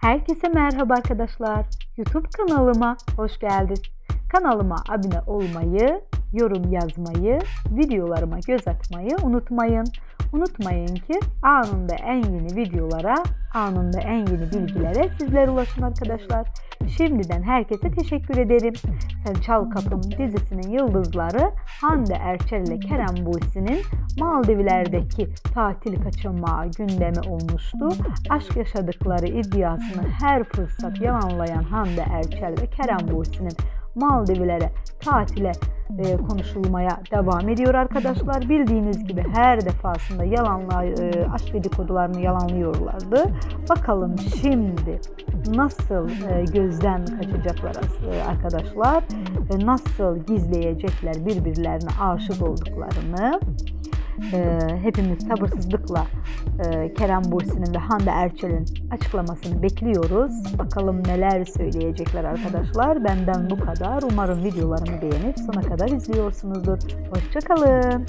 Herkese merhaba arkadaşlar. YouTube kanalıma hoş geldiniz. Kanalıma abone olmayı, yorum yazmayı, videolarıma göz atmayı unutmayın. Unutmayın ki anında en yeni videolara, anında en yeni bilgilere sizlere ulaşın arkadaşlar. Şimdiden herkese teşekkür ederim. Sen Çal Kapım dizisinin yıldızları Hande Erçel ile Kerem Buysi'nin Maldivler'deki tatil kaçamağı gündemi olmuştu. Aşk yaşadıkları iddiasını her fırsat yalanlayan Hande Erçel ve Kerem Buysi'nin Maldivlere tatile e, konuşulmaya devam ediyor arkadaşlar. Bildiğiniz gibi her defasında yalanla e, aşk dedikodularını yalanlıyorlardı. Bakalım şimdi nasıl e, gözden kaçacaklar e, arkadaşlar ve nasıl gizleyecekler birbirlerine aşık olduklarını. E, hepimiz sabırsızlıkla e, Kerem Bursi'nin ve Hande Erçel'in açıklamasını bekliyoruz. Bakalım neler söyleyecekler arkadaşlar. Benden bu kadar. Umarım videolarımı beğenip sona kadar izliyorsunuzdur. Hoşçakalın.